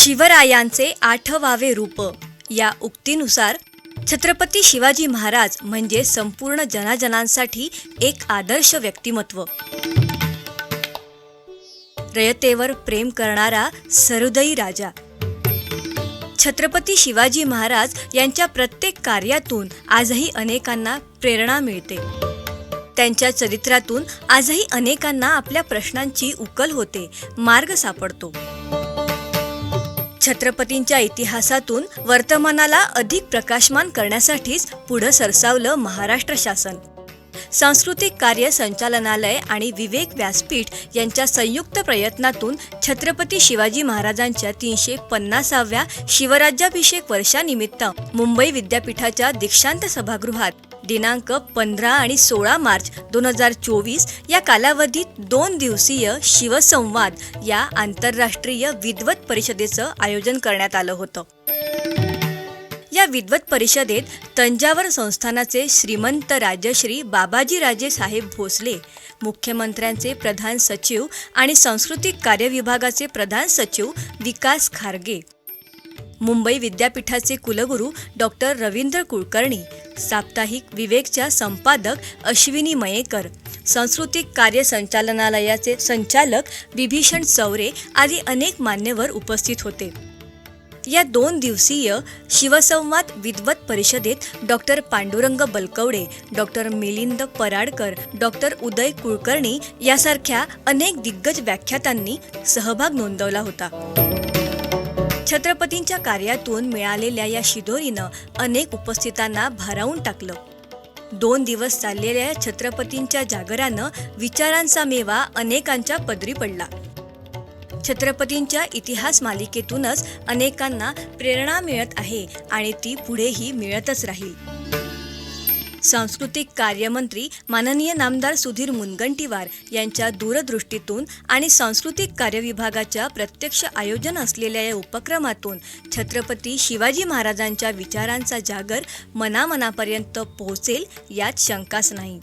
शिवरायांचे आठवावे रूप. या उक्तीनुसार छत्रपती शिवाजी महाराज म्हणजे संपूर्ण जनाजनांसाठी एक आदर्श व्यक्तिमत्व. रयतेवर प्रेम करणारा सरुदयी राजा. छत्रपती शिवाजी महाराज यांच्या प्रत्येक कार्यातून आजही अनेकांना प्रेरणा मिळते. त्यांच्या चरित्रातून आजही अनेकांना आपल्या प्रश्नांची उकल होते मार्ग सापडतो. छत्रपतींच्या इतिहासातून वर्तमानाला अधिक प्रकाशमान करण्यासाठीच पुढं सरसावलं महाराष्ट्र शासन. सांस्कृतिक कार्य संचालनालय आणि विवेक व्यासपीठ यांच्या संयुक्त प्रयत्नातून छत्रपती शिवाजी महाराजांच्या तीनशे पन्नासाव्या शिवराज्याभिषेक वर्षानिमित्त मुंबई विद्यापीठाच्या दीक्षांत सभागृहात दिनांक पंधरा आणि सोळा मार्च दोन हजार चोवीस या कालावधीत दोन दिवसीय शिवसंवाद या आंतरराष्ट्रीय विद्वत परिषदेचं आयोजन करण्यात आलं होतं. या विद्वत परिषदेत तंजावर संस्थानाचे श्रीमंत राजश्री बाबाजी राजे साहेब भोसले मुख्यमंत्र्यांचे प्रधान सचिव आणि सांस्कृतिक कार्य विभागाचे प्रधान सचिव विकास खारगे मुंबई विद्यापीठाचे कुलगुरू डॉक्टर रवींद्र कुलकर्णी साप्ताहिक विवेकच्या संपादक अश्विनी मयेकर सांस्कृतिक कार्य संचालनालयाचे संचालक विभीषण चौरे आदी अनेक मान्यवर उपस्थित होते. या दोन दिवसीय शिवसंवाद विद्वत परिषदेत doctor Pandurang Balkawade doctor Milind Paradkar doctor Uday Kulkarni यासारख्या अनेक दिग्गज व्याख्यातांनी सहभाग नोंदवला होता. छत्रपतींच्या कार्यातून मिळालेल्या या शिदोरीनं अनेक उपस्थितांना भारावून टाकलं. दोन दिवस चाललेल्या छत्रपतींच्या जागरानं विचारांचा मेवा अनेकांच्या पदरी पडला. छत्रपतींच्या इतिहास मालिकेतूनच अनेकांना प्रेरणा मिळत आहे आणि ती पुढेही मिळतच राहील. सांस्कृतिक कार्यमंत्री माननीय नामदार सुधीर मुनगंटीवार यांच्या दूरदृष्टीतून आणि सांस्कृतिक कार्य विभागाच्या प्रत्यक्ष आयोजन असलेल्या या उपक्रमातून छत्रपती शिवाजी महाराजांच्या विचारांचा जागर मनामनापर्यंत पोहोचेल यात शंकाच नाही.